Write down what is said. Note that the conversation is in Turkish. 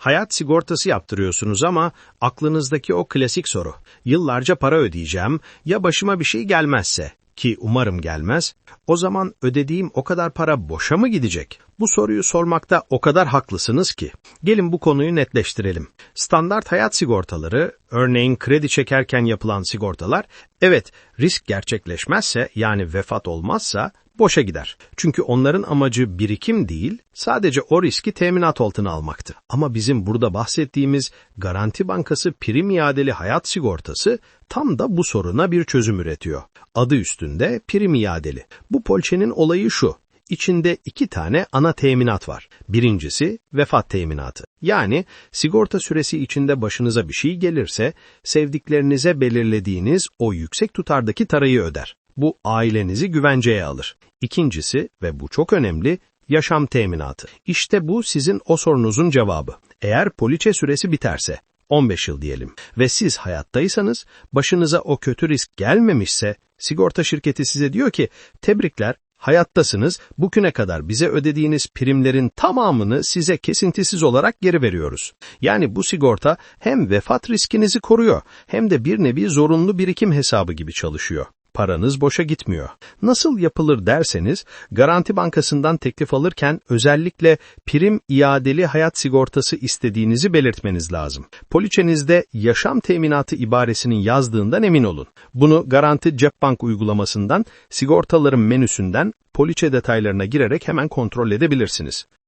Hayat sigortası yaptırıyorsunuz ama aklınızdaki o klasik soru. Yıllarca para ödeyeceğim ya başıma bir şey gelmezse ki umarım gelmez. O zaman ödediğim o kadar para boşa mı gidecek? Bu soruyu sormakta o kadar haklısınız ki. Gelin bu konuyu netleştirelim. Standart hayat sigortaları, örneğin kredi çekerken yapılan sigortalar, evet risk gerçekleşmezse yani vefat olmazsa boşa gider. Çünkü onların amacı birikim değil, sadece o riski teminat altına almaktı. Ama bizim burada bahsettiğimiz Garanti Bankası prim iadeli hayat sigortası tam da bu soruna bir çözüm üretiyor. Adı üstünde prim iadeli. Bu poliçenin olayı şu. İçinde iki tane ana teminat var. Birincisi vefat teminatı. Yani sigorta süresi içinde başınıza bir şey gelirse sevdiklerinize belirlediğiniz o yüksek tutardaki tarayı öder. Bu ailenizi güvenceye alır. İkincisi ve bu çok önemli yaşam teminatı. İşte bu sizin o sorunuzun cevabı. Eğer poliçe süresi biterse 15 yıl diyelim ve siz hayattaysanız başınıza o kötü risk gelmemişse sigorta şirketi size diyor ki tebrikler hayattasınız bugüne kadar bize ödediğiniz primlerin tamamını size kesintisiz olarak geri veriyoruz. Yani bu sigorta hem vefat riskinizi koruyor hem de bir nevi zorunlu birikim hesabı gibi çalışıyor. Paranız boşa gitmiyor. Nasıl yapılır derseniz, Garanti Bankası'ndan teklif alırken özellikle prim iadeli hayat sigortası istediğinizi belirtmeniz lazım. Poliçenizde yaşam teminatı ibaresinin yazdığından emin olun. Bunu Garanti Cepbank uygulamasından, sigortaların menüsünden poliçe detaylarına girerek hemen kontrol edebilirsiniz.